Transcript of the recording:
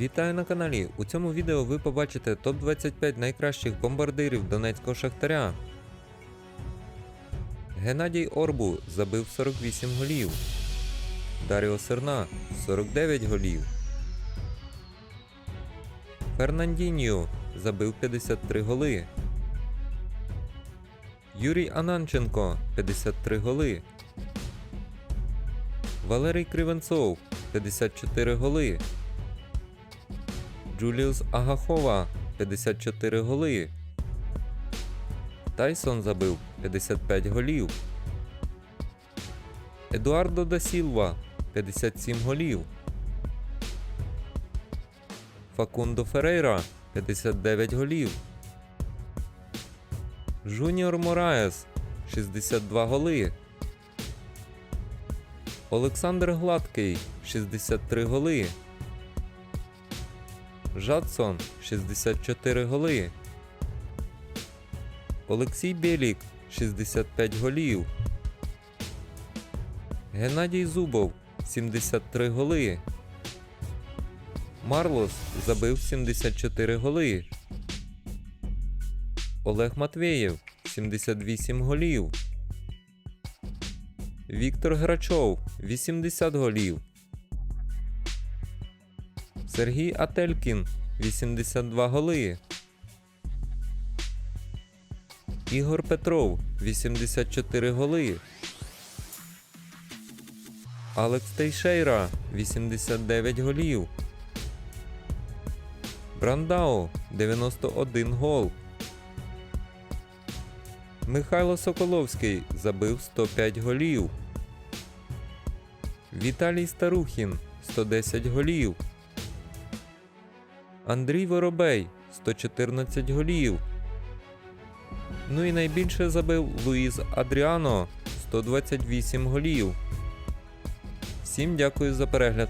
Вітаю на каналі. У цьому відео ви побачите топ-25 найкращих бомбардирів Донецького Шахтаря. Геннадій Орбу забив 48 голів. Даріо Серна 49 голів. Фернандіньо забив 53 голи. Юрій Ананченко 53 голи. Валерій Кривенцов 54 голи. Джуліус Агахова 54 голи. Тайсон забив 55 голів. Едуардо да Сілва 57 голів. Факундо Ферейра 59 голів. Жуніор Мораес 62 голи. Олександр Гладкий 63 голи. Жадсон 64 голи. Олексій Білік 65 голів. Геннадій Зубов 73 голи. Марлос забив 74 голи. Олег Матвєєв 78 голів. Віктор Грачов 80 голів. Сергій Ателькін 82 голи. Ігор Петров 84 голи. Алекс Тейшейра 89 голів. Брандау 91 гол. Михайло Соколовський забив 105 голів. Віталій Старухін 110 голів. Андрій Воробей 114 голів. Ну і найбільше забив Луїз Адріано 128 голів. Всім дякую за перегляд.